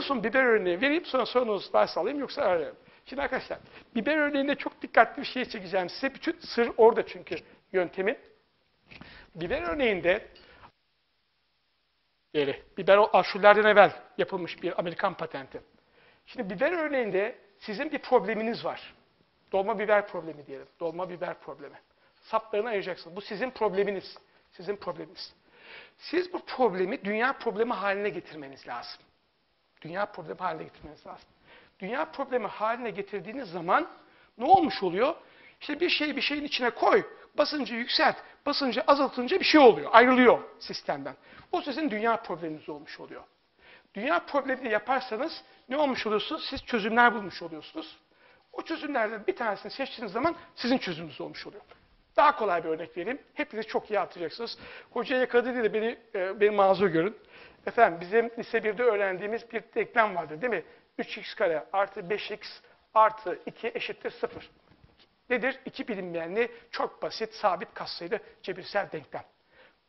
En son biber örneği vereyim sonra sorunuz varsa alayım yoksa ararım. Şimdi arkadaşlar biber örneğinde çok dikkatli bir şey çekeceğim size. Bütün sır orada çünkü yöntemin. Biber örneğinde yeri. Biber o aşurlardan evvel yapılmış bir Amerikan patenti. Şimdi biber örneğinde sizin bir probleminiz var. Dolma biber problemi diyelim. Dolma biber problemi. Saplarını ayıracaksınız. Bu sizin probleminiz. Sizin probleminiz. Siz bu problemi dünya problemi haline getirmeniz lazım. Dünya problemi haline getirmeniz lazım. Dünya problemi haline getirdiğiniz zaman ne olmuş oluyor? İşte bir şeyi bir şeyin içine koy, basıncı yükselt, basıncı azaltınca bir şey oluyor, ayrılıyor sistemden. O sizin dünya probleminiz olmuş oluyor. Dünya problemini yaparsanız ne olmuş oluyorsunuz? Siz çözümler bulmuş oluyorsunuz. O çözümlerden bir tanesini seçtiğiniz zaman sizin çözümünüz olmuş oluyor. Daha kolay bir örnek vereyim. Hepiniz çok iyi hatırlayacaksınız. Hocaya yakaladı de beni, e, beni mazur görün. Efendim bizim lise 1'de öğrendiğimiz bir denklem vardı değil mi? 3x kare artı 5x artı 2 eşittir 0. Nedir? İki bilinmeyenli çok basit, sabit katsayılı cebirsel denklem.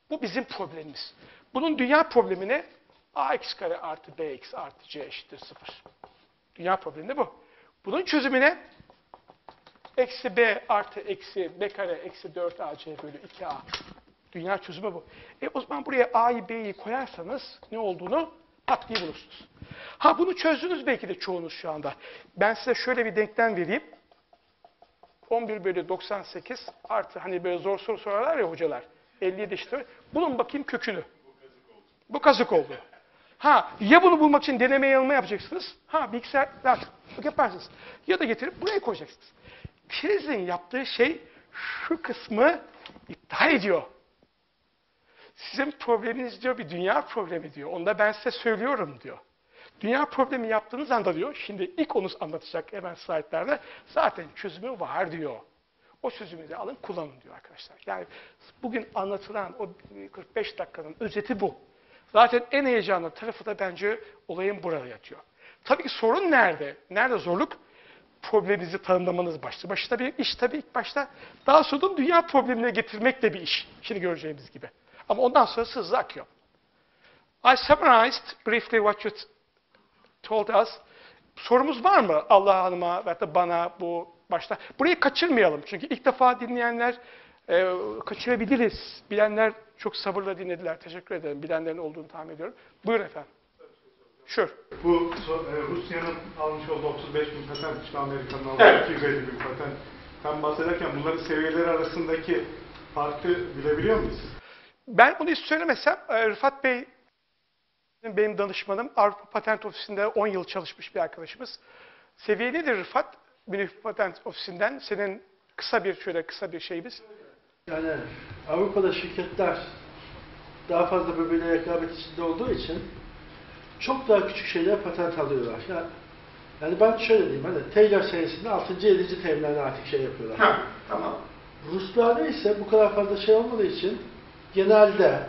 Bu bizim problemimiz. Bunun dünya problemine ax kare artı bx artı c eşittir 0. Dünya problemi de bu. Bunun çözümüne eksi b artı eksi b kare eksi 4ac bölü 2a. Dünya çözümü bu. E o zaman buraya a'yı b'yi koyarsanız ne olduğunu pat diye bulursunuz. Ha bunu çözdünüz belki de çoğunuz şu anda. Ben size şöyle bir denklem vereyim. 11 bölü 98 artı hani böyle zor soru sorarlar ya hocalar. 57 eşittir. Bulun bakayım kökünü. Bu kazık oldu. Ha ya bunu bulmak için deneme yanılma yapacaksınız. Ha bilgisayar yaparsınız. Ya da getirip buraya koyacaksınız. Prizin yaptığı şey şu kısmı iptal ediyor. Sizin probleminiz diyor bir dünya problemi diyor. Onu da ben size söylüyorum diyor. Dünya problemi yaptığınız anda diyor, şimdi ilk onu anlatacak hemen slaytlarda, zaten çözümü var diyor. O çözümü de alın kullanın diyor arkadaşlar. Yani bugün anlatılan o 45 dakikanın özeti bu. Zaten en heyecanlı tarafı da bence olayın burada yatıyor. Tabii ki sorun nerede? Nerede zorluk? Probleminizi tanımlamanız başta. Başta bir iş tabii ilk başta. Daha sonra dünya problemine getirmek de bir iş. Şimdi göreceğimiz gibi. Ama ondan sonra hızlı akıyor. I summarized briefly what you told us. Sorumuz var mı Allah Hanım'a ve da bana bu başta? Burayı kaçırmayalım. Çünkü ilk defa dinleyenler e, kaçırabiliriz. Bilenler çok sabırla dinlediler. Teşekkür ederim. Bilenlerin olduğunu tahmin ediyorum. Buyurun efendim. Sure. Bu e, Rusya'nın almış olduğu 35 bin patent, işte Amerika'nın aldığı Evet. 250 bin patent. Ben bahsederken bunların seviyeleri arasındaki farkı bilebiliyor muyuz? Ben bunu hiç söylemesem e, Rıfat Bey benim danışmanım. Avrupa Patent Ofisi'nde 10 yıl çalışmış bir arkadaşımız. Seviye nedir Rıfat? Münih Patent Ofisi'nden senin kısa bir şöyle kısa bir şeyimiz. Yani Avrupa'da şirketler daha fazla birbirine rekabet içinde olduğu için çok daha küçük şeyler patent alıyorlar. Yani, yani ben şöyle diyeyim, hani Taylor serisinde 6. 7. terimlerine artık şey yapıyorlar. Ha, tamam. Ruslarda ise bu kadar fazla şey olmadığı için genelde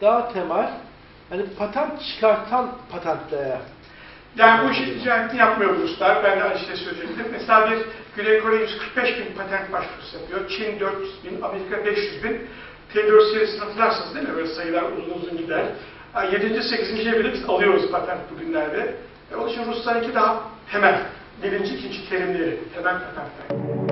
daha temel, hani patent çıkartan patentlere Yani bu işi ticaretini yapmıyor Ruslar. Ben şey söyleyecektim. Mesela bir Güney Kore 145 bin patent başvurusu yapıyor. Çin 400 bin, Amerika 500 bin. Serisini hatırlarsınız değil mi? Böyle sayılar uzun uzun gider. 7. 8. bile biz alıyoruz patent bugünlerde. E, onun için Ruslarınki daha temel. Birinci, ikinci terimleri, temel patentler.